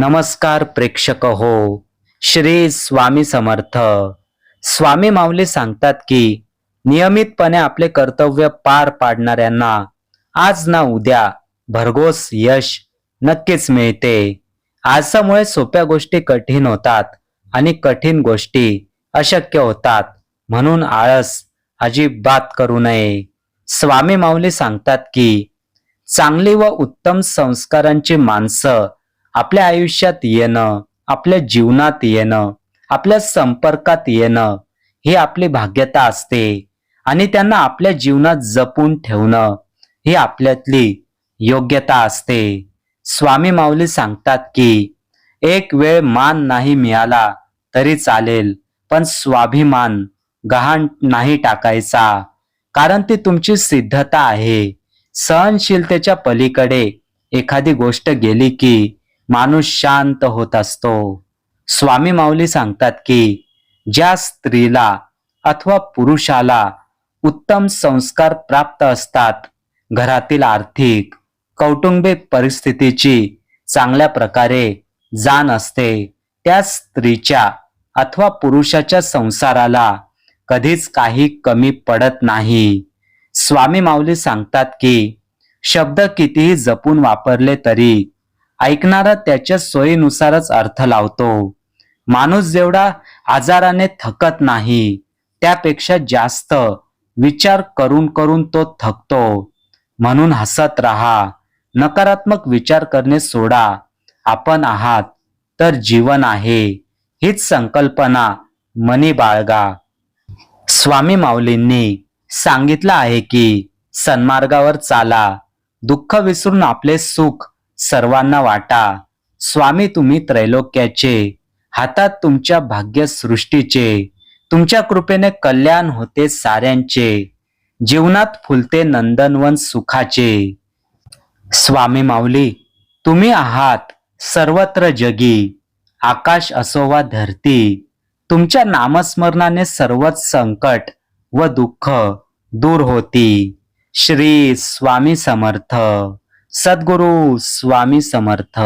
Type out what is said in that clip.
नमस्कार प्रेक्षक हो श्री स्वामी समर्थ. स्वामी माऊली सांगतात की नियमितपणे आपले कर्तव्य पार पाडणाऱ्यांना आज ना उद्या भरघोस यश नक्कीच मिळते. आळसामुळे सोप्या गोष्टी कठीण होतात आणि कठीण गोष्टी अशक्य होतात. म्हणून आळस अजिबात करू नये. स्वामी माऊली सांगतात की चांगली व उत्तम संस्कारांची माणसं आपल्या आयुष्यात येणं आपल्या जीवनात येणं आपल्या संपर्कात येणं ही आपली भाग्यता असते. आणि त्यांना आपल्या जीवनात जपून ठेवणं ही आपल्यातली योग्यता असते. स्वामी माऊली सांगतात की एक वेळ मान नाही मिळाला तरी चालेल पण स्वाभिमान गहाण नाही टाकायचा. कारण ती तुमची सिद्धता आहे. सहनशीलतेच्या पलीकडे एखादी गोष्ट गेली की माणूस शांत होत असतो. स्वामी माऊली सांगतात की ज्या स्त्रीला अथवा पुरुषाला उत्तम संस्कार प्राप्त असतात घरातील आर्थिक कौटुंबिक परिस्थितीची चांगल्या प्रकारे जाण असते त्या स्त्रीच्या अथवा पुरुषाच्या संसाराला कधीच काही कमी पडत नाही. स्वामी माऊली सांगतात की शब्द कितीही जपून वापरले तरी ऐकणारा त्याच्या सोयीनुसारच अर्थ लावतो. माणूस जेवढा आजाराने थकत नाही त्यापेक्षा जास्त विचार करून करून तो थकतो. म्हणून हसत राहा. नकारात्मक विचार करणे सोडा. आपण आहात तर जीवन आहे. हीच संकल्पना मनी बाळगा. स्वामी माऊलींनी सांगितलं आहे की सन्मार्गावर चाला. दुःख विसरून आपले सुख सर्वांना वाटा. स्वामी तुम्ही त्रैलोक्याचे हातात तुमच्या भाग्य सृष्टीचे तुमच्या कृपेने कल्याण होते साऱ्यांचे जीवनात फुलते नंदनवन सुखाचे. स्वामी माऊली तुम्ही आहात सर्वत्र जगी आकाश असो वा धरती तुमच्या नामस्मरणाने सर्वच संकट व दुःख दूर होती. श्री स्वामी समर्थ. सद्गुरु स्वामी समर्थ.